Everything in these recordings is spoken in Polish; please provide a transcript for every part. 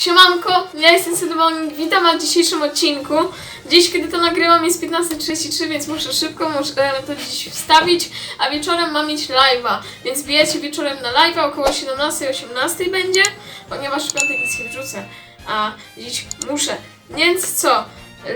Siemanko, ja jestem Sylwonik, witam na dzisiejszym odcinku. Dziś, kiedy to nagrywam, jest 15.33, więc muszę szybko muszę to dziś wstawić, a wieczorem mam mieć live'a, więc bijecie wieczorem na live'a, około 17.18 będzie, ponieważ w piątek nic nie wrzucę, a dziś muszę. Więc co?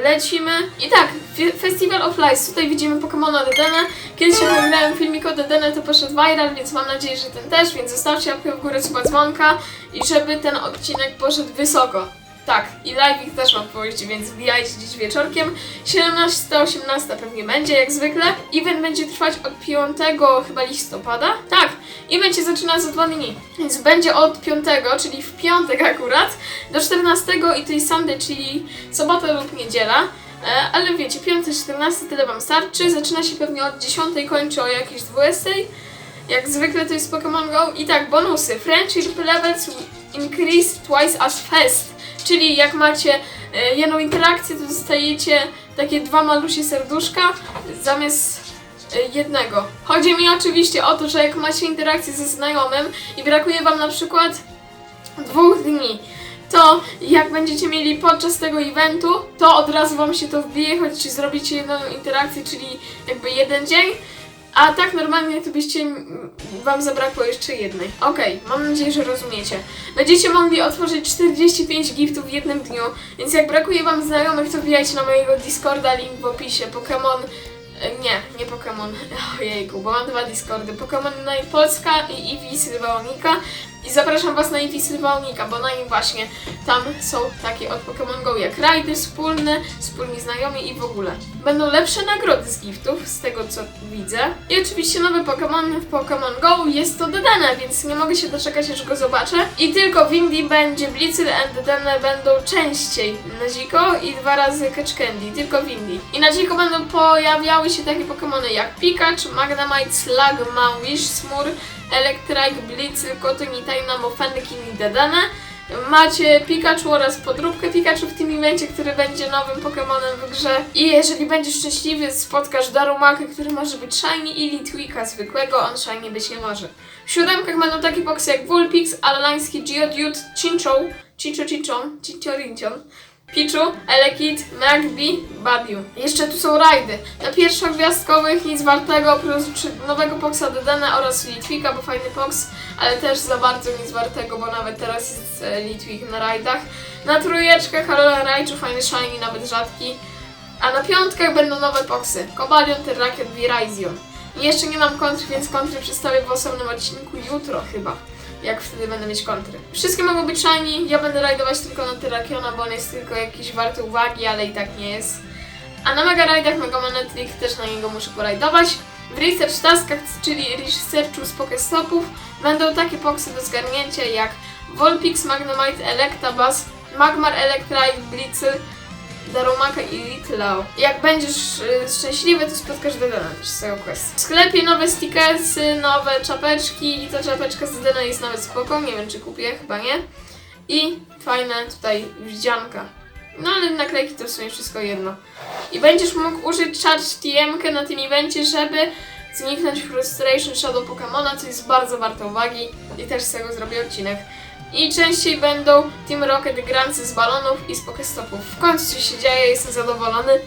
Lecimy. I tak, Fe- Festival of Lights. Tutaj widzimy Pokemona Dedenne. Kiedyś jak nagrałem filmik o Dedenne, to poszedł viral, więc mam nadzieję, że ten też, więc zostawcie łapkę w górę, suba dzwonka i żeby ten odcinek poszedł wysoko. Tak, i live też mam pójść, więc wbijajcie dziś wieczorkiem. 17-18 pewnie będzie, jak zwykle. Event będzie trwać od 5 chyba listopada. Tak, i będzie zaczynać za dwa dni. Więc będzie od 5, czyli w piątek akurat, do 14 i tej Sunday, czyli sobota lub niedziela. E, ale wiecie, 5-14 tyle wam starczy. Zaczyna się pewnie od 10, kończy o jakieś 20. Jak zwykle to jest Pokémon Go. I tak, bonusy. Friendship levels increase twice as fast. Czyli jak macie e, jedną interakcję, to dostajecie takie dwa malusie serduszka zamiast e, jednego. Chodzi mi oczywiście o to, że jak macie interakcję ze znajomym i brakuje wam na przykład dwóch dni, to jak będziecie mieli podczas tego eventu, to od razu wam się to wbije, choć zrobicie jedną interakcję, czyli jakby jeden dzień, a tak normalnie to byście wam zabrakło jeszcze jednej. Okej, mam nadzieję, że rozumiecie. Będziecie mogli otworzyć 45 giftów w jednym dniu, więc jak brakuje wam znajomych, to wbijajcie na mojego Discorda, link w opisie. Pokémon... e, Nie, nie Pokémon. Ojejku, bo mam dwa Discordy. Pokémon Night Polska i Eevee Sylvaonika. I zapraszam was na Eevee Sylvaonika, bo na nim właśnie tam są takie od Pokémon Go jak rajdy wspólne, wspólni znajomi i w ogóle. Będą lepsze nagrody z giftów, z tego co widzę. I oczywiście nowy Pokémon w Pokémon Go jest to Dedenne, więc nie mogę się doczekać aż go zobaczę. I tylko w Indii będzie Blitzel and Dedenne będą częściej na Ziko i dwa razy Catch Candy, tylko w Indii. I na Ziko będą pojawiały się takie Pokémony jak Pikachu, Magnemite, Slug, Mawwish, Smur, Electrike, Blitzel, Kotonita i Namofenki i Dedenne. Macie Pikachu oraz podróbkę Pikachu w tym evencie, który będzie nowym Pokemonem w grze. I jeżeli będziesz szczęśliwy, spotkasz Darumakę, który może być Shiny i Litwika zwykłego, on Shiny być nie może. W siódemkach będą takie boksy jak Vulpix, Alalański, Geodude, Chinchou, Chincho Chinchon, Pichu, Elekid, Magby, Badiu. Jeszcze tu są rajdy. Na pierwszogwiazdkowych nic wartego, oprócz nowego Poxa Dedenne oraz Litwika, bo fajny Pox, ale też za bardzo nic wartego, bo nawet teraz jest e, Litwik na rajdach. Na trójeczkach Alola Raichu, fajny Shiny, nawet rzadki. A na piątkach będą nowe Poxy. Cobalion, Terrakion, Virizion. Jeszcze nie mam kontry, więc kontry przedstawię w osobnym odcinku jutro chyba. Jak wtedy będę mieć kontry. Wszystkie mogą być shiny, ja będę rajdować tylko na Terrakiona, bo on jest tylko jakiś warty uwagi, ale i tak nie jest. A na Mega Rajdach Mega Manetlik też na niego muszę porajdować. W Research Taskach, czyli Researchu z Pokestopów, będą takie poksy do zgarnięcia jak Volpix, Magnemite, Electabuzz, Magmar, Electrike, Blitzel, Darumaka i Litlow. Jak będziesz y, szczęśliwy, to spotkasz Dedena z tego quest. W sklepie nowe stickersy, nowe czapeczki i ta czapeczka z Dedena jest nawet spoko, nie wiem czy kupię, chyba nie. I fajne tutaj wździanka. No ale naklejki to w sumie wszystko jedno. I będziesz mógł użyć Charge TM na tym evencie, żeby zniknąć Frustration Shadow Pokemona, co jest bardzo warte uwagi i też z tego zrobię odcinek. I częściej będą Team Rocket grancy z balonów i z Pokestopów. W końcu coś się dzieje, jestem zadowolony.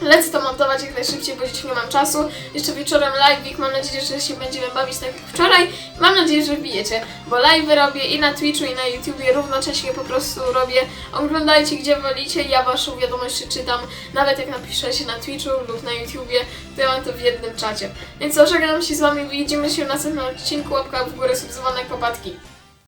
Lecę to montować jak najszybciej, bo dziś nie mam czasu. Jeszcze wieczorem live'ik, mam nadzieję, że się będziemy bawić tak jak wczoraj. Mam nadzieję, że wbijecie, bo live'y robię i na Twitchu, i na YouTubie, równocześnie po prostu robię. Oglądajcie gdzie wolicie, ja waszą wiadomość czytam, nawet jak napiszecie na Twitchu lub na YouTubie, to ja mam to w jednym czacie. Więc co, żegnam się z wami, widzimy się w następnym odcinku, łapka w górę, subdzwonek, popadki.